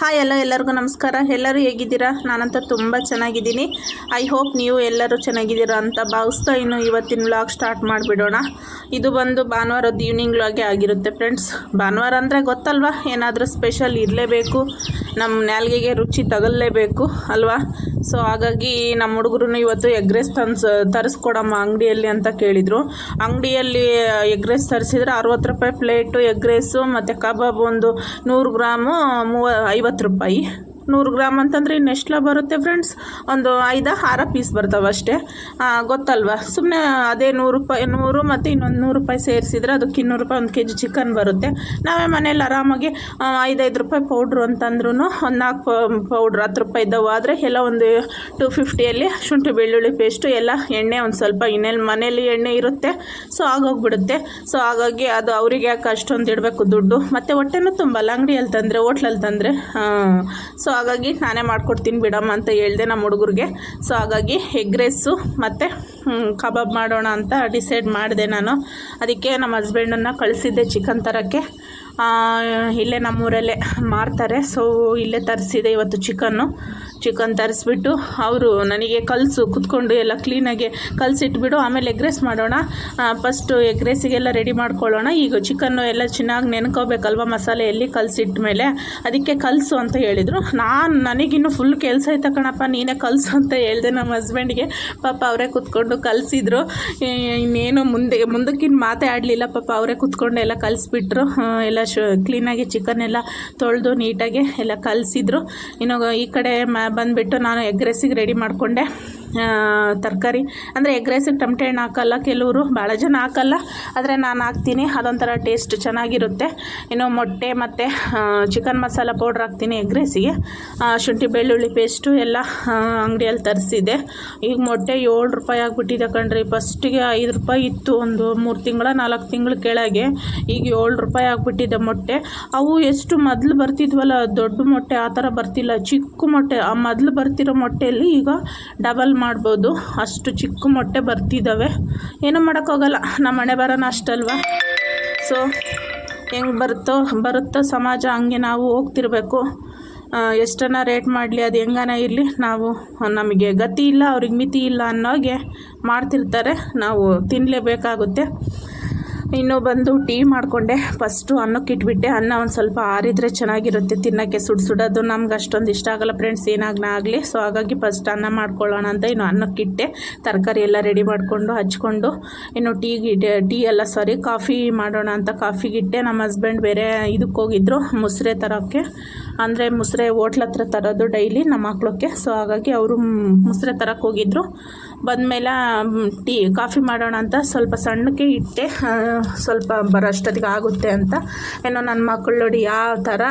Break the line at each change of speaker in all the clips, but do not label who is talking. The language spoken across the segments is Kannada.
ಹಾಯ್ ಎಲ್ಲ ಎಲ್ಲರಿಗೂ ನಮಸ್ಕಾರ. ಎಲ್ಲರೂ ಹೇಗಿದ್ದೀರಾ? ನಾನಂತೂ ತುಂಬ ಚೆನ್ನಾಗಿದ್ದೀನಿ. ಐ ಹೋಪ್ ನೀವು ಎಲ್ಲರೂ ಚೆನ್ನಾಗಿದ್ದೀರಾ ಅಂತ ಭಾವಿಸ್ತಾ ಇನ್ನು ಇವತ್ತಿನ ವ್ಲಾಗ್ ಸ್ಟಾರ್ಟ್ ಮಾಡಿಬಿಡೋಣ. ಇದು ಬಂದು ಭಾನುವಾರದ ಈವ್ನಿಂಗ್ ವ್ಲಾಗೆ ಆಗಿರುತ್ತೆ ಫ್ರೆಂಡ್ಸ್ ಭಾನುವಾರ ಅಂದರೆ ಗೊತ್ತಲ್ವಾ? ಏನಾದರೂ ಸ್ಪೆಷಲ್ ಇರಲೇಬೇಕು. ನಮ್ಮ ನಾಲ್ಗೆಗೆ ರುಚಿ ತಗಲೇಬೇಕು ಅಲ್ವಾ? ಸೊ ಹಾಗಾಗಿ ನಮ್ಮ ಹುಡುಗರು ಇವತ್ತು ಎಗ್ ರೈಸ್ ತನ್ಸ್ ತರಿಸ್ಕೊಡಮ್ಮ ಅಂಗಡಿಯಲ್ಲಿ ಅಂತ ಕೇಳಿದರು. ಅಂಗಡಿಯಲ್ಲಿ ಎಗ್ ರೈಸ್ ತರಿಸಿದ್ರೆ ಅರವತ್ತು ರೂಪಾಯಿ ಪ್ಲೇಟು ಎಗ್ ರೈಸು ಮತ್ತು ಕಬಾಬ್ ಒಂದು ನೂರು ಗ್ರಾಮು ಮೂವ ಐವತ್ತು ರೂಪಾಯಿ. ನೂರು ಗ್ರಾಮ್ ಅಂತಂದರೆ ಇನ್ನೆಷ್ಟು ಬರುತ್ತೆ ಫ್ರೆಂಡ್ಸ್ ಒಂದು ಐದು ಹಾರ ಪೀಸ್ ಬರ್ತಾವೆ ಅಷ್ಟೇ. ಗೊತ್ತಲ್ವ? ಸುಮ್ಮನೆ ಅದೇ ನೂರು ರೂಪಾಯಿ, ನೂರು ಮತ್ತು ಇನ್ನೊಂದು ನೂರು ರೂಪಾಯಿ ಸೇರಿಸಿದ್ರೆ ಅದಕ್ಕೆ ಇನ್ನೂರು ರೂಪಾಯಿ, ಒಂದು ಕೆ ಜಿ ಚಿಕನ್ ಬರುತ್ತೆ. ನಾವೇ ಮನೇಲಿ ಆರಾಮಾಗಿ ಐದೈದು ರೂಪಾಯಿ ಪೌಡ್ರು ಅಂತಂದ್ರೂ ಒಂದು ನಾಲ್ಕು ಪೌಡ್ರ್ ಹತ್ತು ರೂಪಾಯಿ ಇದ್ದವು ಆದರೆ ಎಲ್ಲ ಒಂದು ಟು ಫಿಫ್ಟಿಯಲ್ಲಿ ಶುಂಠಿ, ಬೆಳ್ಳುಳ್ಳಿ ಪೇಸ್ಟು ಎಲ್ಲ ಎಣ್ಣೆ ಒಂದು ಸ್ವಲ್ಪ ಇನ್ನೆಲ್ಲಿ ಮನೇಲಿ ಎಣ್ಣೆ ಇರುತ್ತೆ. ಸೊ ಆಗೋಗ್ಬಿಡುತ್ತೆ. ಸೊ ಹಾಗಾಗಿ ಅದು ಅವರಿಗೆ ಯಾಕೆ ಅಷ್ಟೊಂದು ಇಡಬೇಕು ದುಡ್ಡು? ಮತ್ತು ಹೊಟ್ಟೆನೂ ತುಂಬಲ್ಲ ಅಂಗಡಿಯಲ್ಲಿ ತಂದರೆ ಹೋಟ್ಲಲ್ಲಿ ತಂದರೆ ಸೊ ಹಾಗಾಗಿ ನಾನೇ ಮಾಡ್ಕೊಡ್ತೀನಿ ಬಿಡಮ್ಮ ಅಂತ ಹೇಳಿದೆ ನಮ್ಮ ಹುಡುಗರಿಗೆ. ಸೊ ಹಾಗಾಗಿ ಎಗ್ ರೈಸು ಮತ್ತು ಕಬಾಬ್ ಮಾಡೋಣ ಅಂತ ಡಿಸೈಡ್ ಮಾಡಿದೆ ನಾನು. ಅದಕ್ಕೆ ನಮ್ಮ ಹಸ್ಬೆಂಡನ್ನು ಕಳಿಸಿದ್ದೆ ಚಿಕನ್ ತರೋಕ್ಕೆ. ಇಲ್ಲೇ ನಮ್ಮೂರಲ್ಲೇ ಮಾರ್ತಾರೆ. ಸೊ ಇಲ್ಲೇ ತರಿಸಿದೆ ಇವತ್ತು ಚಿಕನ್ನು ಚಿಕನ್ ತರಿಸ್ಬಿಟ್ಟು ಅವರು ನನಗೆ ಕಲಸು, ಕುತ್ಕೊಂಡು ಎಲ್ಲ ಕ್ಲೀನಾಗಿ ಕಲಸಿಟ್ಬಿಡು, ಆಮೇಲೆ ಎಗ್ ರೈಸ್ ಮಾಡೋಣ. ಫಸ್ಟು ಎಗ್ ರೈಸಿಗೆಲ್ಲ ರೆಡಿ ಮಾಡ್ಕೊಳ್ಳೋಣ. ಈಗ ಚಿಕನ್ನು ಎಲ್ಲ ಚೆನ್ನಾಗಿ ನೆನ್ಕೋಬೇಕಲ್ವ ಮಸಾಲೆ ಎಲ್ಲಿ ಕಲಸಿಟ್ಟ ಮೇಲೆ ಅದಕ್ಕೆ ಕಲಸು ಅಂತ ಹೇಳಿದರು. ನಾನು ನನಗಿನ್ನೂ ಫುಲ್ ಕೆಲಸ ಐತೆ ಕಣಪ್ಪ, ನೀನೇ ಕಲಸು ಅಂತ ಹೇಳಿದೆ ನಮ್ಮ ಹಸ್ಬೆಂಡ್ಗೆ ಪಾಪ ಅವರೇ ಕುತ್ಕೊಂಡು ಕಲಿಸಿದ್ರು. ಇನ್ನೇನು ಮುಂದೆ ಮುಂದಕ್ಕಿನ್ನು ಮಾತೇ ಆಡಲಿಲ್ಲ ಪಾಪ, ಅವರೇ ಕುತ್ಕೊಂಡು ಎಲ್ಲ ಕಲಿಸ್ಬಿಟ್ರು. ಎಲ್ಲ ಶು ಕ್ಲೀನಾಗಿ ಚಿಕನ್ ಎಲ್ಲ ತೊಳೆದು ನೀಟಾಗಿ ಎಲ್ಲ ಕಲಿಸಿದ್ರು. ಇನ್ನು ಈ ಕಡೆ ಮ ಬಂದುಬಿಟ್ಟು ನಾನು ಎಗ್ ರೈಸಿಗೆ ರೆಡಿ ಮಾಡಿಕೊಂಡೆ. ತರಕಾರಿ. ಅಂದರೆ ಎಗ್ ರೈಸಿಗೆ ಟಮಟೆ ಹಣ್ಣು ಹಾಕಲ್ಲ ಕೆಲವರು, ಭಾಳ ಜನ ಹಾಕಲ್ಲ. ಆದರೆ ನಾನು ಹಾಕ್ತೀನಿ, ಅದೊಂಥರ ಟೇಸ್ಟ್ ಚೆನ್ನಾಗಿರುತ್ತೆ. ಇನ್ನು ಮೊಟ್ಟೆ ಮತ್ತು ಚಿಕನ್ ಮಸಾಲ ಪೌಡ್ರ್ ಹಾಕ್ತೀನಿ ಎಗ್ ರೈಸಿಗೆ ಶುಂಠಿ, ಬೆಳ್ಳುಳ್ಳಿ ಪೇಸ್ಟು ಎಲ್ಲ ಅಂಗಡಿಯಲ್ಲಿ ತರಿಸಿದೆ ಈಗ ಮೊಟ್ಟೆ ಏಳು ರೂಪಾಯಿ ಆಗಿಬಿಟ್ಟಿದೆ ಕಣ್ರಿ. ಫಸ್ಟಿಗೆ ಐದು ರೂಪಾಯಿ ಇತ್ತು ಒಂದು ಮೂರು ತಿಂಗಳ, ನಾಲ್ಕು ತಿಂಗಳ ಕೆಳಗೆ. ಈಗ ಏಳು ರೂಪಾಯಿ ಆಗಿಬಿಟ್ಟಿದೆ ಮೊಟ್ಟೆ. ಅವು ಎಷ್ಟು ಮೊದಲು ಬರ್ತಿದ್ವಲ್ಲ, ದೊಡ್ಡ ಮೊಟ್ಟೆ ಆ ಥರ ಬರ್ತಿಲ್ಲ, ಚಿಕ್ಕ ಮೊಟ್ಟೆ. ಆ ಮೊದಲು ಬರ್ತಿರೋ ಮೊಟ್ಟೆಯಲ್ಲಿ ಈಗ ಡಬಲ್ ಮಾಡ್ಬೋದು. ಅಷ್ಟು ಚಿಕ್ಕ ಮೊಟ್ಟೆ ಬರ್ತಿದ್ದಾವೆ ಏನೂ ಮಾಡೋಕ್ಕಾಗಲ್ಲ. ನಮ್ಮ ಮನೆ ಬರೋಣ ಅಷ್ಟಲ್ವಾ? ಸೊ ಹೆಂಗೆ ಬರುತ್ತೋ ಬರುತ್ತೋ ಸಮಾಜ ಹಂಗೆ ನಾವು ಹೋಗ್ತಿರ್ಬೇಕು. ಎಷ್ಟನ್ನ ರೇಟ್ ಮಾಡಲಿ, ಅದು ಹೆಂಗನ ಇರಲಿ, ನಾವು ನಮಗೆ ಗತಿ ಇಲ್ಲ, ಅವ್ರಿಗೆ ಮಿತಿ ಇಲ್ಲ ಅನ್ನೋಗೆ ಮಾಡ್ತಿರ್ತಾರೆ. ನಾವು ತಿನ್ನಲೇಬೇಕಾಗುತ್ತೆ ಇನ್ನು ಬಂದು ಟೀ ಮಾಡಿಕೊಂಡೆ. ಫಸ್ಟು ಅನ್ನಕ್ಕೆ ಇಟ್ಬಿಟ್ಟೆ. ಅನ್ನ ಒಂದು ಸ್ವಲ್ಪ ಆರಿದ್ರೆ ಚೆನ್ನಾಗಿರುತ್ತೆ ತಿನ್ನೋಕ್ಕೆ. ಸುಡು ಸುಡೋದು ನಮ್ಗೆ ಅಷ್ಟೊಂದು ಇಷ್ಟ ಆಗಲ್ಲ ಫ್ರೆಂಡ್ಸ್ ಏನಾಗ್ನ ಆಗಲಿ. ಸೊ ಹಾಗಾಗಿ ಫಸ್ಟ್ ಅನ್ನ ಮಾಡ್ಕೊಳ್ಳೋಣ ಅಂತ ಇನ್ನು ಅನ್ನಕ್ಕಿಟ್ಟೆ ತರಕಾರಿ ಎಲ್ಲ ರೆಡಿ ಮಾಡಿಕೊಂಡು, ಹಚ್ಕೊಂಡು, ಇನ್ನು ಟೀಗೆ ಟೀ ಎಲ್ಲ ಸಾರಿ ಕಾಫಿ ಮಾಡೋಣ ಅಂತ ಕಾಫಿಗಿಟ್ಟೆ ನಮ್ಮ ಹಸ್ಬೆಂಡ್ ಬೇರೆ ಇದಕ್ಕೆ ಹೋಗಿದ್ರು, ಮುಸ್ರೆ ತರೋಕ್ಕೆ. ಅಂದರೆ ಮುಸ್ರೆ ಹೋಟ್ಲ ಹತ್ರ ತರೋದು ಡೈಲಿ ನಮ್ಮ ಮಕ್ಳಕ್ಕೆ. ಸೊ ಹಾಗಾಗಿ ಅವರು ಮುಸ್ರೆ ತರಕ್ಕೆ ಹೋಗಿದ್ರು. ಬಂದಮೇಲೆ ಟೀ, ಕಾಫಿ ಮಾಡೋಣ ಅಂತ ಸ್ವಲ್ಪ ಸಣ್ಣಕ್ಕೆ ಇಟ್ಟೆ. ಸ್ವಲ್ಪ ಬರೋಷ್ಟೊತ್ತಿಗೆ ಆಗುತ್ತೆ ಅಂತ. ಏನೋ ನನ್ನ ಮಕ್ಕಳು ನೋಡಿ ಯಾವ ಥರ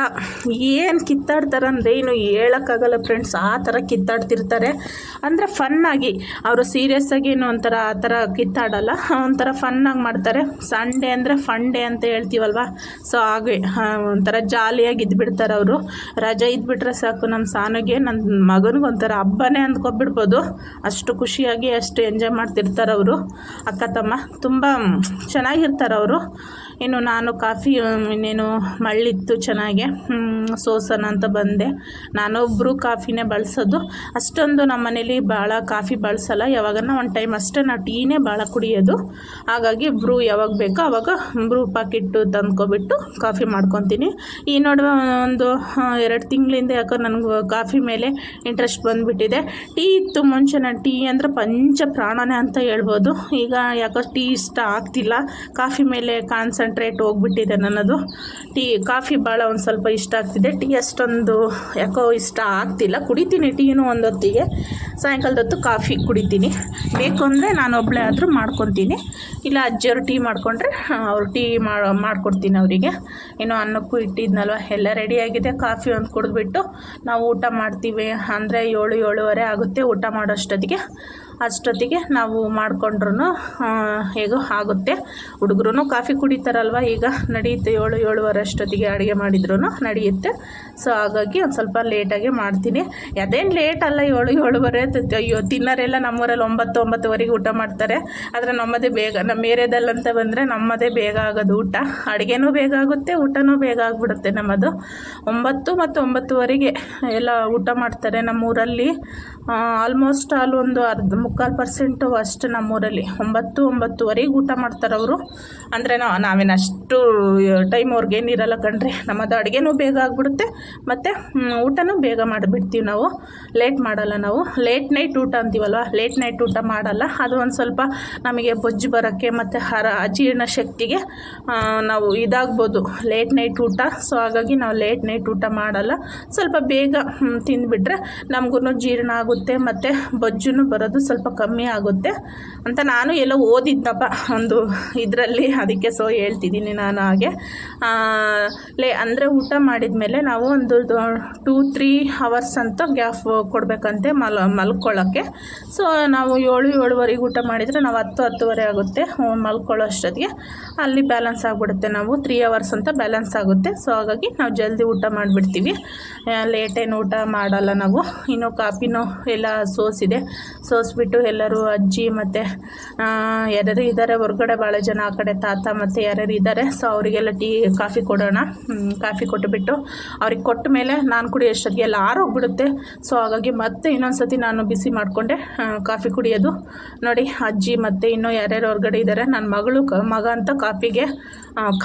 ಏನು ಕಿತ್ತಾಡ್ತಾರೆ ಅಂದರೆ ಏನು ಹೇಳೋಕ್ಕಾಗಲ್ಲ ಫ್ರೆಂಡ್ಸ್ ಆ ಥರ ಕಿತ್ತಾಡ್ತಿರ್ತಾರೆ. ಅಂದರೆ ಫನ್ನಾಗಿ, ಅವರು ಸೀರಿಯಸ್ ಆಗಿ ಏನು ಒಂಥರ ಆ ಥರ ಕಿತ್ತಾಡಲ್ಲ, ಒಂಥರ ಫನ್ನಾಗಿ ಮಾಡ್ತಾರೆ. ಸಂಡೇ ಅಂದರೆ ಫನ್ ಡೇ ಅಂತ ಹೇಳ್ತೀವಲ್ವ? ಸೊ ಹಾಗೆ ಒಂಥರ ಜಾಲಿಯಾಗಿ ಇದ್ಬಿಡ್ತಾರೆ ಅವರು. ರಜೆ ಇದ್ಬಿಟ್ರೆ ಸಾಕು ನಮ್ಮ ಸಾನಿಗೆ ನನ್ನ ಮಗನಿಗೆ ಒಂಥರ ಹಬ್ಬನೇ ಅಂದ್ಕೊಬಿಡ್ಬೋದು ಅಷ್ಟು ಖುಷಿಯಾಗಿ ಅಷ್ಟು ಎಂಜಾಯ್ ಮಾಡ್ತಿರ್ತಾರೆ ಅವರು ಅಕ್ಕ ತಮ್ಮ. ತುಂಬ ಚೆನ್ನಾಗಿರ್ತಾರೆ ಅವರು ಇನ್ನು ನಾನು ಕಾಫಿ ಇನ್ನೇನು ಮಳ್ಳಿತ್ತು ಚೆನ್ನಾಗೆ ಸೋಸನ ಅಂತ ಬಂದೆ. ನಾನೊಬ್ಬರು ಕಾಫಿನೇ ಬಳಸೋದು. ಅಷ್ಟೊಂದು ನಮ್ಮ ಮನೇಲಿ ಭಾಳ ಕಾಫಿ ಬಳಸಲ್ಲ. ಯಾವಾಗನ ಒಂದು ಟೈಮ್ ಅಷ್ಟೇ ನಾವು ಟೀನೇ ಭಾಳ ಕುಡಿಯೋದು. ಹಾಗಾಗಿ ಬ್ರೂ ಯಾವಾಗ ಬೇಕೋ ಅವಾಗ ಬ್ರೂ ಪಾಕಿಟ್ಟು ತಂದ್ಕೊಬಿಟ್ಟು ಕಾಫಿ ಮಾಡ್ಕೊತೀನಿ. ಈ ನಡುವೆ ಒಂದು ಎರಡು ತಿಂಗಳಿಂದ ಯಾಕೋ ನನಗೆ ಕಾಫಿ ಮೇಲೆ ಇಂಟ್ರೆಸ್ಟ್ ಬಂದುಬಿಟ್ಟಿದೆ. ಟೀ ಇತ್ತು ಮುಂಚೆ ನಾನು ಟೀ ಅಂದರೆ ಪಂಚ ಪ್ರಾಣನೇ ಅಂತ ಹೇಳ್ಬೋದು. ಈಗ ಯಾಕೋ ಟೀ ಇಷ್ಟ ಆಗ್ತಿಲ್ಲ. ಕಾಫಿ ಮೇಲೆ ಕಾನ್ಸಂಟ್ರೇಟ್ ಹೋಗ್ಬಿಟ್ಟಿದೆ ನನ್ನದು. ಟೀ, ಕಾಫಿ ಭಾಳ ಒಂದು ಸ್ವಲ್ಪ ಇಷ್ಟ ಆಗ್ತಿದೆ. ಟೀ ಅಷ್ಟೊಂದು ಯಾಕೋ ಇಷ್ಟ ಆಗ್ತಿಲ್ಲ. ಕುಡಿತೀನಿ ಟೀನು ಒಂದು ಹೊತ್ತಿಗೆ. ಸಾಯಂಕಾಲದ ಹೊತ್ತು ಕಾಫಿ ಕುಡಿತೀನಿ. ಬೇಕು ಅಂದರೆ ನಾನು ಒಬ್ಬಳೇ ಆದರೂ ಮಾಡ್ಕೊತೀನಿ. ಇಲ್ಲ ಅಜ್ಜಿಯವರು ಟೀ ಮಾಡಿಕೊಂಡ್ರೆ ಅವ್ರು ಟೀ ಮಾಡಿ ಮಾಡಿಕೊಡ್ತೀನಿ ಅವರಿಗೆ. ಏನೋ ಅನ್ನಕ್ಕೂ ಇಟ್ಟಿದ್ನಲ್ವ, ಎಲ್ಲ ರೆಡಿಯಾಗಿದೆ ಕಾಫಿ ಒಂದು ಕುಡಿದ್ಬಿಟ್ಟು ನಾವು ಊಟ ಮಾಡ್ತೀವಿ. ಅಂದರೆ ಏಳು, ಏಳುವರೆ ಆಗುತ್ತೆ ಊಟ ಮಾಡೋಷ್ಟೊತ್ತಿಗೆ. ಅಷ್ಟೊತ್ತಿಗೆ ನಾವು ಮಾಡಿಕೊಂಡ್ರೂ ಹೇಗೋ ಆಗುತ್ತೆ. ಹುಡುಗರು ಕಾಫಿ ಕುಡಿತಾರಲ್ವ, ಈಗ ನಡೆಯುತ್ತೆ ಏಳು, ಏಳುವರೆ ಅಷ್ಟೊತ್ತಿಗೆ ಅಡುಗೆ ಮಾಡಿದ್ರು ನಡೆಯುತ್ತೆ. ಸೊ ಹಾಗಾಗಿ ಒಂದು ಸ್ವಲ್ಪ ಲೇಟಾಗಿ ಮಾಡ್ತೀನಿ. ಅದೇನು ಲೇಟ್ ಅಲ್ಲ, ಏಳು, ಏಳುವರೆ ಅಯ್ಯೋ, ತಿನ್ನೋರೆಲ್ಲ ನಮ್ಮೂರಲ್ಲಿ ಒಂಬತ್ತು, ಒಂಬತ್ತುವರೆಗೆ ಊಟ ಮಾಡ್ತಾರೆ. ಆದರೆ ನಮ್ಮದೇ ಬೇಗ ನಮ್ಮ ಏರಿಯಾದಲ್ಲಂತ ಬಂದರೆ ನಮ್ಮದೇ ಬೇಗ ಆಗೋದು ಊಟ. ಅಡುಗೆನೂ ಬೇಗ ಆಗುತ್ತೆ, ಊಟನೂ ಬೇಗ ಆಗಿಬಿಡುತ್ತೆ ನಮ್ಮದು. ಒಂಬತ್ತು ಮತ್ತು ಒಂಬತ್ತುವರೆಗೆ ಎಲ್ಲ ಊಟ ಮಾಡ್ತಾರೆ ನಮ್ಮೂರಲ್ಲಿ. ಆಲ್ಮೋಸ್ಟ್ ಆಲ್ ಒಂದು ಅರ್ಧ, ಮುಕ್ಕಾಲು ಪರ್ಸೆಂಟು ಅಷ್ಟು ನಮ್ಮೂರಲ್ಲಿ. ಒಂಬತ್ತು, ಒಂಬತ್ತುವರೆಗೆ ಊಟ ಮಾಡ್ತಾರೆ ಅವರು. ಅಂದರೆ ನಾವು ನಾವೇನು ಅಷ್ಟು ಟೈಮ್ ಅವ್ರಿಗೇನಿರಲ್ಲ ಕಣ್ರಿ. ನಮ್ಮದು ಅಡುಗೆನೂ ಬೇಗ ಆಗಿಬಿಡುತ್ತೆ, ಮತ್ತು ಊಟನೂ ಬೇಗ ಮಾಡಿಬಿಡ್ತೀವಿ ನಾವು. ಲೇಟ್ ಮಾಡಲ್ಲ ನಾವು. ಲೇಟ್ ನೈಟ್ ಊಟ ಅಂತೀವಲ್ವ? ಲೇಟ್ ನೈಟ್ ಊಟ ಮಾಡಲ್ಲ. ಅದು ಒಂದು ಸ್ವಲ್ಪ ನಮಗೆ ಬೊಜ್ಜು ಬರೋಕ್ಕೆ ಮತ್ತು ಹರ ಅಜೀರ್ಣ ಶಕ್ತಿಗೆ ನಾವು ಇದಾಗ್ಬೋದು. ಲೇಟ್ ನೈಟ್ ಊಟ. ಸೊ ಹಾಗಾಗಿ ನಾವು ಲೇಟ್ ನೈಟ್ ಊಟ ಮಾಡಲ್ಲ. ಸ್ವಲ್ಪ ಬೇಗ ತಿಂದುಬಿಟ್ರೆ ನಮಗೂ ಜೀರ್ಣ ಆಗುತ್ತೆ ಮತ್ತು ಬೊಜ್ಜು ಬರೋದು ಸ್ವಲ್ಪ ಕಮ್ಮಿ ಆಗುತ್ತೆ ಅಂತ ನಾನು ಎಲ್ಲೋ ಓದಿದ್ದಪ್ಪ. ಒಂದು ಇದರಲ್ಲಿ ಅದಕ್ಕೆ ಸೊ ಹೇಳ್ತಿದ್ದೀನಿ ನಾನು ಹಾಗೆ. ಲೇ, ಅಂದರೆ ಊಟ ಮಾಡಿದ ಮೇಲೆ ನಾವು ಒಂದು ಟೂ ತ್ರೀ ಅವರ್ಸ್ ಅಂತ ಗ್ಯಾಪ್ ಕೊಡಬೇಕಂತೆ ಮಲ್ ಮಲ್ಕೊಳ್ಳೋಕ್ಕೆ. ಸೊ ನಾವು ಏಳು, ಏಳುವರೆಗೆ ಊಟ ಮಾಡಿದರೆ ನಾವು ಹತ್ತು, ಹತ್ತುವರೆ ಆಗುತ್ತೆ. ಮಲ್ಕೊಳ್ಳೋ ಅಷ್ಟೊತ್ತಿಗೆ. ಅಲ್ಲಿ ಬ್ಯಾಲೆನ್ಸ್ ಆಗಿಬಿಡುತ್ತೆ ನಾವು. ತ್ರೀ ಅವರ್ಸ್ ಅಂತ ಬ್ಯಾಲೆನ್ಸ್ ಆಗುತ್ತೆ. ಸೊ ಹಾಗಾಗಿ ನಾವು ಜಲ್ದಿ ಊಟ ಮಾಡಿಬಿಡ್ತೀವಿ. ಲೇಟೇನು ಊಟ ಮಾಡಲ್ಲ ನಾವು. ಇನ್ನು ಕಾಫಿನೂ ಎಲ್ಲ ಸೋಸಿದೆ. ಸೋಸಿಬಿಟ್ಟು ಎಲ್ಲರೂ ಅಜ್ಜಿ ಮತ್ತು ಯಾರ್ಯಾರು ಇದ್ದಾರೆ ಹೊರ್ಗಡೆ ಭಾಳ ಜನ ಆ ಕಡೆ ತಾತ ಮತ್ತು ಯಾರ್ಯಾರು ಇದ್ದಾರೆ ಸೊ ಅವರಿಗೆಲ್ಲ ಟೀ, ಕಾಫಿ ಕೊಡೋಣ. ಕಾಫಿ ಕೊಟ್ಟುಬಿಟ್ಟು ಅವ್ರಿಗೆ ಕೊಟ್ಟ ಮೇಲೆ ನಾನು ಕುಡಿಯೋಷ್ಟೊತ್ತಿಗೆ ಎಲ್ಲ ಆರೋಗ್ಬಿಡುತ್ತೆ ಸೊ ಹಾಗಾಗಿ ಮತ್ತೆ ಇನ್ನೊಂದು ಸತಿ ನಾನು ಬಿಸಿ ಮಾಡಿಕೊಂಡೆ ಕಾಫಿ ಕುಡಿಯೋದು. ನೋಡಿ, ಅಜ್ಜಿ ಮತ್ತು ಇನ್ನೂ ಯಾರ್ಯಾರು ಹೊರಗಡೆ ಇದ್ದಾರೆ ನನ್ನ ಮಗಳು, ಕ, ಮಗ ಅಂತ ಕಾಫಿಗೆ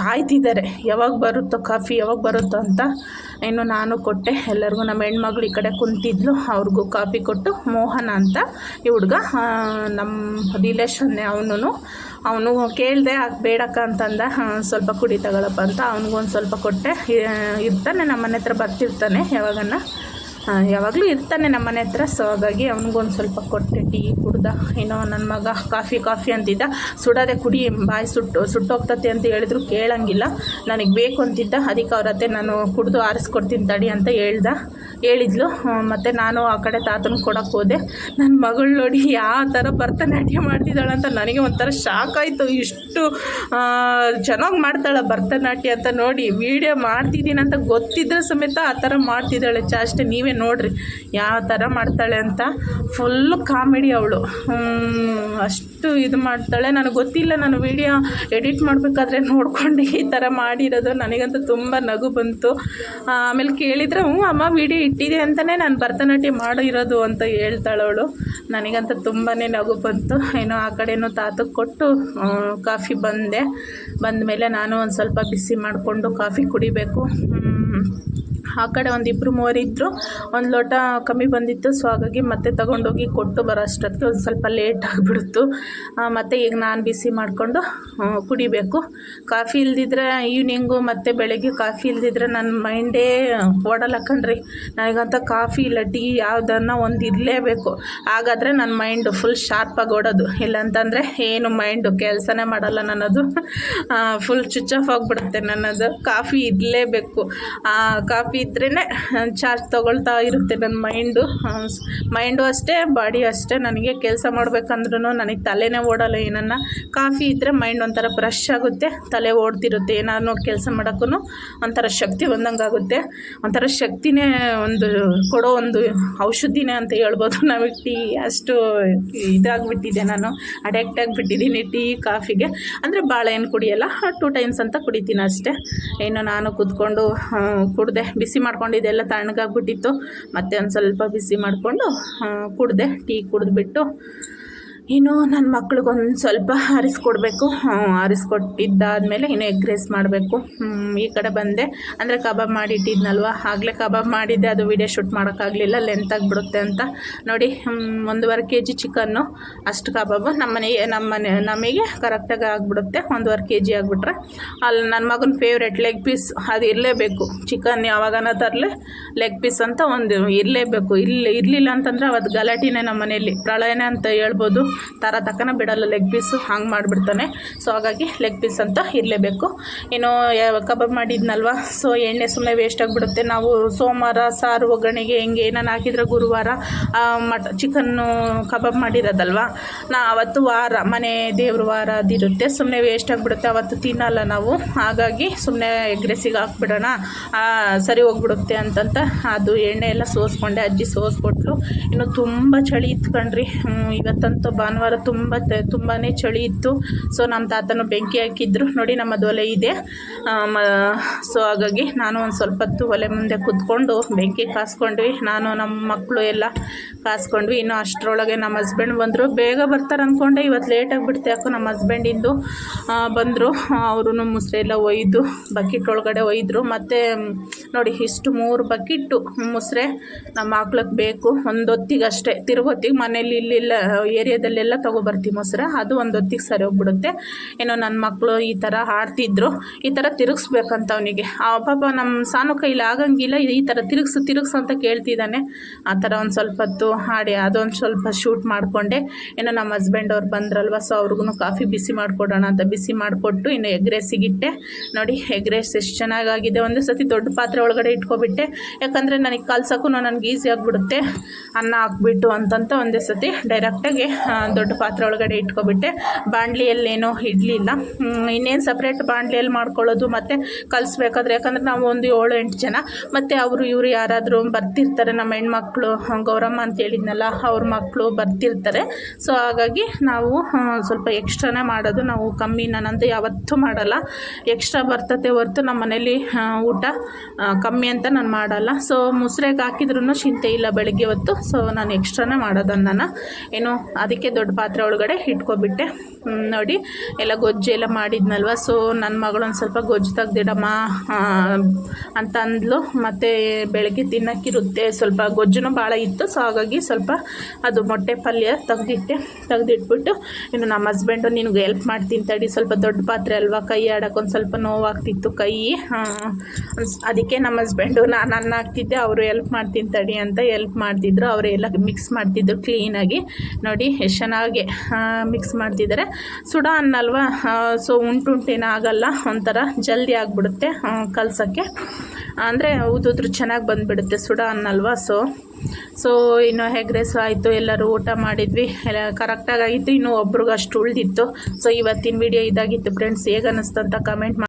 ಕಾಯ್ತಿದ್ದಾರೆ. ಯಾವಾಗ ಬರುತ್ತೋ ಕಾಫಿ, ಯಾವಾಗ ಬರುತ್ತೋ ಅಂತ ಇನ್ನು ನಾನು ಕೊಟ್ಟೆ. ಎಲ್ಲರಿಗೂ ನಮ್ಮ ಹೆಣ್ಮಗಳು ಈ ಕಡೆ ಕುಂತಿದ್ಲು, ಅವ್ರಿಗೂ ಕಾಫಿ ಕೊಟ್ಟು ಮೋಹನ ಅಂತ ಈ ಹುಡುಗ ನಮ್ಮ ನಮ್ಮ ರಿಲೇಷನ್ನೇ ಅವನು ಅವನು ಕೇಳಿದೆ ಬೇಡಕ್ಕ ಅಂತಂದ. "ಹಾ, ಸ್ವಲ್ಪ ಕುಡಿ ತಗೊಳಪ್ಪ ಅಂತ. ಅವ್ನಿಗೊಂದು ಸ್ವಲ್ಪ ಕೊಟ್ಟೆ. ಇರ್ತಾನೆ ನಮ್ಮ ಮನೆ ಹತ್ರ ಬರ್ತಿರ್ತಾನೆ ಯಾವಾಗನ್ನ ಯಾವಾಗಲೂ ಇರ್ತಾನೆ ನಮ್ಮ ಮನೆ ಹತ್ರ ಸೊ ಹಾಗಾಗಿ ಅವನಿಗೊಂದು ಸ್ವಲ್ಪ ಕೊಟ್ಟೆ ಟೀ ಕುಡ್ದ. ಏನೋ ನನ್ನ ಮಗ ಕಾಫಿ ಕಾಫಿ ಅಂತಿದ್ದ. ಸುಡದೆ ಕುಡಿ, ಬಾಯಿ ಸುಟ್ಟು, ಸುಟ್ಟೋಗ್ತತೆ ಅಂತ ಹೇಳಿದ್ರು, ಕೇಳಂಗಿಲ್ಲ. ನನಗೆ ಬೇಕು ಅಂತಿದ್ದ. ಅದಕ್ಕೆ ಅವ್ರ ಹತ್ತೆ ನಾನು ಕುಡಿದು ಆರಿಸ್ಕೊಡ್ತೀನಿ ತಡಿ ಅಂತ ಹೇಳ್ದ. ಹೇಳಿದ್ಲು. ಮತ್ತು ನಾನು ಆ ಕಡೆ ತಾತನ ಕೊಡೋಕೆ ಹೋದೆ. ನನ್ನ ಮಗಳು ನೋಡಿ ಯಾವ ಥರ ಭರತನಾಟ್ಯ ಮಾಡ್ತಿದ್ದಾಳೆ ಅಂತ ನನಗೆ ಒಂಥರ ಶಾಕ್ ಆಯಿತು. ಇಷ್ಟು ಚೆನ್ನಾಗಿ ಮಾಡ್ತಾಳೆ ಭರತನಾಟ್ಯ ಅಂತ ನೋಡಿ. ವಿಡಿಯೋ ಮಾಡ್ತಿದ್ದೀನಿ ಅಂತ ಗೊತ್ತಿದ್ರೆ ಸಮೇತ ಆ ಥರ ಮಾಡ್ತಿದ್ದಾಳೆ. ಚಾಷ್ಟೆ ನೀವೇ ನೋಡ್ರಿ ಯಾವ ಥರ ಮಾಡ್ತಾಳೆ ಅಂತ. ಫುಲ್ಲು ಕಾಮಿಡಿ ಅವಳು. ಅಷ್ಟು ಇದು ಮಾಡ್ತಾಳೆ. ನನಗೆ ಗೊತ್ತಿಲ್ಲ, ನಾನು ವಿಡಿಯೋ ಎಡಿಟ್ ಮಾಡಬೇಕಾದ್ರೆ ನೋಡ್ಕೊಂಡು ಈ ಥರ ಮಾಡಿರೋದು. ನನಗಂತೂ ತುಂಬ ನಗು ಬಂತು. ಆಮೇಲೆ ಕೇಳಿದ್ರೆ ಹ್ಞೂ ಅಮ್ಮ ವಿಡಿಯೋ ಇಟ್ಟಿದೆ ಅಂತಲೇ ನಾನು ಭರತನಾಟ್ಯ ಮಾಡಿರೋದು ಅಂತ ಹೇಳ್ತಾಳವಳು ನನಗಂತೂ ತುಂಬಾ ನಗು ಬಂತು. ಏನೋ ಆ ಕಡೆನೂ ತಾತಕ್ಕೆ ಕೊಟ್ಟು ಕಾಫಿ ಬಂದೆ. ಬಂದ ಮೇಲೆ ನಾನು ಒಂದು ಸ್ವಲ್ಪ ಬಿಸಿ ಮಾಡಿಕೊಂಡು ಕಾಫಿ ಕುಡಿಬೇಕು. ಆ ಕಡೆ ಒಂದು ಇಬ್ಬರು ಮೂವರು ಇದ್ದರು ಒಂದು ಲೋಟ ಕಮ್ಮಿ ಬಂದಿತ್ತು ಸೊ ಹಾಗಾಗಿ ಮತ್ತೆ ತಗೊಂಡೋಗಿ ಕೊಟ್ಟು ಬರೋ ಅಷ್ಟೊತ್ತಿಗೆ ಒಂದು ಸ್ವಲ್ಪ ಲೇಟ್ ಆಗಿಬಿಡ್ತು. ಮತ್ತು ಈಗ ನಾನು ಬಿಸಿ ಮಾಡಿಕೊಂಡು ಕುಡಿಬೇಕು. ಕಾಫಿ ಇಲ್ದಿದ್ರೆ ಈವ್ನಿಂಗು ಮತ್ತು ಬೆಳಗ್ಗೆ ಕಾಫಿ ಇಲ್ದಿದ್ರೆ ನನ್ನ ಮೈಂಡೇ ಓಡಲ್ಲ ಕಣ್ರಿ ನನಗಂತ ಕಾಫಿ ಇಲ್ಲ, ಟೀ ಯಾವುದನ್ನ ಒಂದು ಇರಲೇಬೇಕು. ಹಾಗಾದರೆ ನನ್ನ ಮೈಂಡು ಫುಲ್ ಶಾರ್ಪಾಗಿ ಓಡೋದು. ಇಲ್ಲಾಂತಂದರೆ ಏನು ಮೈಂಡು ಕೆಲಸನೇ ಮಾಡಲ್ಲ ನನ್ನದು. ಫುಲ್ ಸ್ವಿಚ್ ಆಫ್ ಆಗಿಬಿಡುತ್ತೆ ನನ್ನದು. ಕಾಫಿ ಇರಲೇಬೇಕು. ಕಾಫಿ ಇದ್ರೇ ಚಾರ್ಜ್ ತೊಗೊಳ್ತಾ ಇರುತ್ತೆ ನನ್ನ ಮೈಂಡು ಮೈಂಡು ಅಷ್ಟೇ ಬಾಡಿ ಅಷ್ಟೇ. ನನಗೆ ಕೆಲಸ ಮಾಡಬೇಕಂದ್ರೂ ನನಗೆ ತಲೆನೇ ಓಡಲ್ಲ ಏನನ್ನ. ಕಾಫಿ ಇದ್ದರೆ ಮೈಂಡ್ ಒಂಥರ ಫ್ರೆಶ್ ಆಗುತ್ತೆ, ತಲೆ ಓಡ್ತಿರುತ್ತೆ ಏನಾದ್ರು ಕೆಲಸ ಮಾಡೋಕ್ಕೂ ಒಂಥರ ಶಕ್ತಿ ಬಂದಂಗೆ ಆಗುತ್ತೆ ಒಂಥರ ಶಕ್ತಿನೇ ಒಂದು, ಕೊಡೋ ಒಂದು ಔಷಧಿನೇ ಅಂತ ಹೇಳ್ಬೋದು ನಮಗೆ ಟೀ. ಅಷ್ಟು ಇದಾಗ್ಬಿಟ್ಟಿದೆ ನಾನು ಅಡಿಕ್ಟ್ ಆಗಿಬಿಟ್ಟಿದ್ದೀನಿ ಟೀ, ಕಾಫಿಗೆ. ಅಂದರೆ ಭಾಳ ಏನು ಕುಡಿಯಲ್ಲ, ಟೂ ಟೈಮ್ಸ್ ಅಂತ ಕುಡಿತೀನಿ ಅಷ್ಟೇ. ಇನ್ನು ನಾನು ಕೂತ್ಕೊಂಡು ಕುಡಿದೆ ಬಿಸಿ ಮಾಡ್ಕೊಂಡಿದ್ದೆಲ್ಲ ತಣ್ಣಗಾಗ್ಬಿಟ್ಟಿತ್ತು. ಮತ್ತೆ ಒಂದು ಸ್ವಲ್ಪ ಬಿಸಿ ಮಾಡಿಕೊಂಡು ಕುಡಿದೆ ಟೀ ಕುಡಿದ್ಬಿಟ್ಟು ಇನ್ನು ನನ್ನ ಮಕ್ಳಿಗೊಂದು ಸ್ವಲ್ಪ ಆರಿಸ್ಕೊಡ್ಬೇಕು. ಆರಿಸ್ಕೊಟ್ಟಿದ್ದಾದಮೇಲೆ ಇನ್ನು ಎಗ್ ರೈಸ್ ಮಾಡಬೇಕು. ಈ ಕಡೆ ಬಂದೆ. ಅಂದರೆ ಕಬಾಬ್ ಮಾಡಿಟ್ಟಿದ್ನಲ್ವ ಆಗಲೇ ಕಬಾಬ್ ಮಾಡಿದ್ದೆ. ಅದು ವಿಡಿಯೋ ಶೂಟ್ ಮಾಡೋಕ್ಕಾಗಲಿಲ್ಲ. ಲೆಂತ್ ಆಗಿಬಿಡುತ್ತೆ ಅಂತ. ನೋಡಿ ಒಂದೂವರೆ ಕೆ ಜಿ ಚಿಕನ್ನು ಅಷ್ಟು ಕಬಾಬು. ನಮ್ಮ ಮನೆಗೆ ನಮ್ಮ ಮನೆ, ನಮಗೆ ಕರೆಕ್ಟಾಗಿ ಆಗಿಬಿಡುತ್ತೆ. ಒಂದೂವರೆ ಕೆ ಜಿ ಆಗಿಬಿಟ್ರೆ. ಅಲ್ಲಿ ನನ್ನ ಮಗನ ಫೇವ್ರೆಟ್ ಲೆಗ್ ಪೀಸ್ ಅದು ಇರಲೇಬೇಕು. ಚಿಕನ್ ಯಾವಾಗನ ತರಲೆ ಲೆಗ್ ಪೀಸ್ ಅಂತ ಒಂದು ಇರಲೇಬೇಕು. ಇಲ್ಲಿ ಇರಲಿಲ್ಲ ಅಂತಂದರೆ ಅವತ್ತು ಗಲಾಟಿನೇ ನಮ್ಮ ಮನೆಯಲ್ಲಿ. ಪ್ರಳಯನೇ ಅಂತ ಹೇಳ್ಬೋದು. ಥರ ತಕ್ಕನ ಬಿಡಲ್ಲ ಲೆಗ್ ಪೀಸು ಹಂಗೆ ಮಾಡಿಬಿಡ್ತಾನೆ. ಸೊ ಹಾಗಾಗಿ ಲೆಗ್ ಪೀಸ್ ಅಂತ ಇರಲೇಬೇಕು. ಏನೋ ಕಬಾಬ್ ಮಾಡಿದ್ನಲ್ವ? ಸೊ ಎಣ್ಣೆ ಸುಮ್ಮನೆ ವೇಸ್ಟ್ ಆಗಿಬಿಡುತ್ತೆ. ನಾವು ಸೋಮವಾರ ಸಾರು ಒಗ್ಗರಣೆಗೆ ಹೆಂಗೆ ಏನಾನ ಹಾಕಿದ್ರೆ ಗುರುವಾರ ಮಟ ಚಿಕನ್ನು ಕಬಾಬ್ ಮಾಡಿರೋದಲ್ವ? ನಾ ಅವತ್ತು ವಾರ ಮನೆ ದೇವ್ರ ವಾರ ಅದಿರುತ್ತೆ ಸುಮ್ಮನೆ ವೇಸ್ಟ್ ಆಗಿಬಿಡುತ್ತೆ. ಅವತ್ತು ತಿನ್ನಲ್ಲ ನಾವು. ಹಾಗಾಗಿ ಸುಮ್ಮನೆ ಎಗ್ರೆಸಿಗೆ ಹಾಕ್ಬಿಡೋಣ. ಸರಿ ಹೋಗ್ಬಿಡುತ್ತೆ ಅಂತಂತ ಅದು ಎಣ್ಣೆ ಎಲ್ಲ ಸೋಸ್ಕೊಂಡೆ. ಅಜ್ಜಿ ಸೋಸ್ಕೊಟ್ಲು. ಇನ್ನು ತುಂಬ ಚಳಿ ಹ್ಮ್, ಇವತ್ತಂತೂ ಭಾನುವಾರ ತುಂಬ ತುಂಬಾ ಚಳಿ ಇತ್ತು. ಸೊ ನಮ್ಮ ತಾತನು ಬೆಂಕಿ ಹಾಕಿದ್ರು. ನೋಡಿ ನಮ್ಮದು ಒಲೆ ಇದೆ. ಸೊ ಹಾಗಾಗಿ ನಾನು ಒಂದು ಸ್ವಲ್ಪ ಹೊತ್ತು ಒಲೆ ಮುಂದೆ ಕುತ್ಕೊಂಡು ಬೆಂಕಿ ಕಾಸ್ಕೊಂಡ್ವಿ. ನಾನು ನಮ್ಮ ಮಕ್ಕಳು ಎಲ್ಲ ಕಾಸ್ಕೊಂಡ್ವಿ. ಇನ್ನು ಅಷ್ಟರೊಳಗೆ ನಮ್ಮ ಹಸ್ಬೆಂಡ್ ಬಂದರು. ಬೇಗ ಬರ್ತಾರೆ ಅಂದ್ಕೊಂಡೆ ಇವತ್ತು ಲೇಟಾಗಿ ಬಿಡ್ತೆ ಯಾಕೋ ನಮ್ಮ ಹಸ್ಬೆಂಡಿಂದು ಬಂದರು. ಅವರು ಮುಸ್ರೆ ಎಲ್ಲ ಒಯ್ದು ಬಕೆಟ್ ಒಳಗಡೆ ಒಯ್ದರು. ಮತ್ತು, ನೋಡಿ, ಇಷ್ಟು ಮೂರು ಬಕೆಟ್ಟು ಮುಸ್ರೆ ನಮ್ಮ ಹಾಕ್ಲಕ್ಕೆ ಬೇಕು. ಒಂದು ಹೊತ್ತಿಗೆ ಅಷ್ಟೇ ತಿರುಗೊತ್ತಿಗೆ ಮನೇಲಿ ಇಲ್ಲಿಲ್ಲ ಏರಿಯಾದಲ್ಲೆಲ್ಲ ತೊಗೊಬರ್ತೀವಿ ಮೊಸರು. ಅದು ಒಂದು ಹೊತ್ತಿಗೆ ಸರಿ ಹೋಗ್ಬಿಡುತ್ತೆ. ಏನೋ ನನ್ನ ಮಕ್ಕಳು ಈ ಥರ ಆಡ್ತಿದ್ರು, ಈ ಥರ ತಿರುಗಿಸ್ಬೇಕಂತ ಅವನಿಗೆ. ಆ ಪಾಪ ನಮ್ಮ ಸಾನು ಕೈಲಿ ಆಗಂಗಿಲ್ಲ, ಈ ಥರ ತಿರುಗಿಸು ತಿರುಗಿಸು ಅಂತ ಕೇಳ್ತಿದ್ದಾನೆ. ಆ ಥರ ಒಂದು ಸ್ವಲ್ಪ ಹೊತ್ತು ಹಾಡಿ ಅದೊಂದು ಸ್ವಲ್ಪ ಶೂಟ್ ಮಾಡಿಕೊಂಡೆ. ಏನೋ ನಮ್ಮ ಹಸ್ಬೆಂಡ್ ಅವ್ರು ಬಂದ್ರಲ್ವ, ಸೊ ಅವ್ರಿಗೂ ಕಾಫಿ ಬಿಸಿ ಮಾಡಿಕೊಡೋಣ ಅಂತ ಬಿಸಿ ಮಾಡಿಕೊಟ್ಟು ಇನ್ನು ಎಗ್ ರೈಸಿಗಿಟ್ಟೆ ನೋಡಿ ಎಗ್ ರೈಸ್ ಎಷ್ಟು ಚೆನ್ನಾಗಾಗಿದೆ. ಒಂದೇ ಸತಿ ದೊಡ್ಡ ಪಾತ್ರೆ ಒಳಗಡೆ ಇಟ್ಕೊಬಿಟ್ಟೆ. ಯಾಕಂದರೆ ನನಗೆ ಕಲ್ಸೋಕ್ಕೂ ನನಗೆ ಈಸಿ ಆಗಿಬಿಡುತ್ತೆ. ಅನ್ನ ಹಾಕ್ಬಿಟ್ಟು ಅಂತಂತ ಒಂದೇ ಸತಿ ಡೈರೆಕ್ಟಾಗಿ ದೊಡ್ಡ ಪಾತ್ರೆ ಒಳಗಡೆ ಇಟ್ಕೊಬಿಟ್ಟೆ. ಬಾಣಲಿಯಲ್ಲೇನೋ ಇಡಲಿಲ್ಲ ಇನ್ನೇನು ಸಪ್ರೇಟ್ ಬಾಣಲಿಯಲ್ಲಿ ಮಾಡ್ಕೊಳ್ಳೋದು ಮತ್ತು ಕಲಿಸ್ಬೇಕಾದ್ರೆ. ಯಾಕಂದ್ರೆ ನಾವು ಒಂದು ಏಳು ಎಂಟು ಜನ. ಮತ್ತು ಅವರು ಇವರು ಯಾರಾದರೂ ಬರ್ತಿರ್ತಾರೆ. ನಮ್ಮ ಹೆಣ್ಮಕ್ಳು ಗೌರಮ್ಮ ಅಂತ ಹೇಳಿದ್ನಲ್ಲ, ಅವ್ರ ಮಕ್ಕಳು ಬರ್ತಿರ್ತಾರೆ. ಸೊ ಹಾಗಾಗಿ ನಾವು ಸ್ವಲ್ಪ ಎಕ್ಸ್ಟ್ರಾನೇ ಮಾಡೋದು. ನಾವು ಕಮ್ಮಿ ನಾನಂತೂ ಯಾವತ್ತೂ ಮಾಡಲ್ಲ. ಎಕ್ಸ್ಟ್ರಾ ಬರ್ತತೆ ಹೊರ್ತು ನಮ್ಮ ಮನೇಲಿ ಊಟ ಕಮ್ಮಿ ಅಂತ ನಾನು ಮಾಡಲ್ಲ. ಸೊ ಮುಸ್ರೆಗೆ ಹಾಕಿದ್ರೂ ಚಿಂತೆ ಇಲ್ಲ ಬೆಳಗ್ಗೆ ಹೊತ್ತು. ಸೊ ನಾನು ಎಕ್ಸ್ಟ್ರಾನೇ ಮಾಡೋದನ್ನ ಏನು ಅದಕ್ಕೆ ದೊಡ್ಡ ಪಾತ್ರೆ ಒಳಗಡೆ ಇಟ್ಕೊಬಿಟ್ಟೆ ನೋಡಿ, ಎಲ್ಲ ಗೊಜ್ಜು ಎಲ್ಲ ಮಾಡಿದ್ನಲ್ವ? ಸೊ ನನ್ನ ಮಗಳೊಂದು ಸ್ವಲ್ಪ ಗೊಜ್ಜು ತೆಗ್ದಿಡಮ್ಮ ಅಂತ ಅಂದ್ಲು. ಮತ್ತು ಬೆಳಗ್ಗೆ ತಿನ್ನೋಕ್ಕಿರುತ್ತೆ. ಸ್ವಲ್ಪ ಗೊಜ್ಜುನೂ ಭಾಳ ಇತ್ತು ಸೊ ಹಾಗಾಗಿ ಸ್ವಲ್ಪ ಅದು ಮೊಟ್ಟೆ ಪಲ್ಯ ತೆಗ್ದಿಟ್ಟೆ. ತೆಗ್ದಿಟ್ಬಿಟ್ಟು, ಇನ್ನು ನಮ್ಮ ಹಸ್ಬೆಂಡು ನಿನಗೆ ಹೆಲ್ಪ್ ಮಾಡ್ತೀನಿ ತಡಿ. ಸ್ವಲ್ಪ ದೊಡ್ಡ ಪಾತ್ರೆ ಅಲ್ವಾ? ಕೈ ಆಡೋಕೆ ಒಂದು ಸ್ವಲ್ಪ ನೋವಾಗ್ತಿತ್ತು ಕೈ. ಅದಕ್ಕೆ ನಮ್ಮ ಹಸ್ಬೆಂಡು ನಾನು ಅನ್ನ ಹಾಕ್ತಿದ್ದೆ. ಅವರು ಹೆಲ್ಪ್ ಮಾಡ್ತೀನಿ ತಡಿ ಅಂತ ಹೆಲ್ಪ್ ಮಾಡ್ತಿದ್ರು. ಅವರೆಲ್ಲ ಮಿಕ್ಸ್ ಮಾಡ್ತಿದ್ರು ಕ್ಲೀನಾಗಿ ನೋಡಿ, ಎಷ್ಟು ಚೆನ್ನಾಗಿ ಮಿಕ್ಸ್ ಮಾಡ್ತಿದ್ದಾರೆ. ಸುಡ ಅನ್ನಲ್ವಾ? ಸೊ ಉಂಟುಂಟೇನೂ ಆಗಲ್ಲ ಒಂಥರ ಜಲ್ದಿ ಆಗಿಬಿಡುತ್ತೆ ಕಲ್ಸೋಕ್ಕೆ. ಅಂದರೆ ಊದಿದ್ರು ಚೆನ್ನಾಗಿ ಬಂದುಬಿಡುತ್ತೆ ಸುಡ ಅನ್ನಲ್ವಾ? ಸೊ ಸೊ ಇನ್ನು ಹೆಗ್ ರೈಸ್ ಆಯಿತು, ಎಲ್ಲರೂ ಊಟ ಮಾಡಿದ್ವಿ. ಎಲ್ಲ ಕರೆಕ್ಟಾಗಿ ಆಗಿತ್ತು. ಇನ್ನು ಒಬ್ರಿಗೂ ಅಷ್ಟು ಉಳಿದಿತ್ತು. ಸೊ ಇವತ್ತಿನ ವಿಡಿಯೋ ಇದಾಗಿತ್ತು. ಫ್ರೆಂಡ್ಸ್ ಹೇಗೆ ಕಮೆಂಟ್ ಮಾಡಿ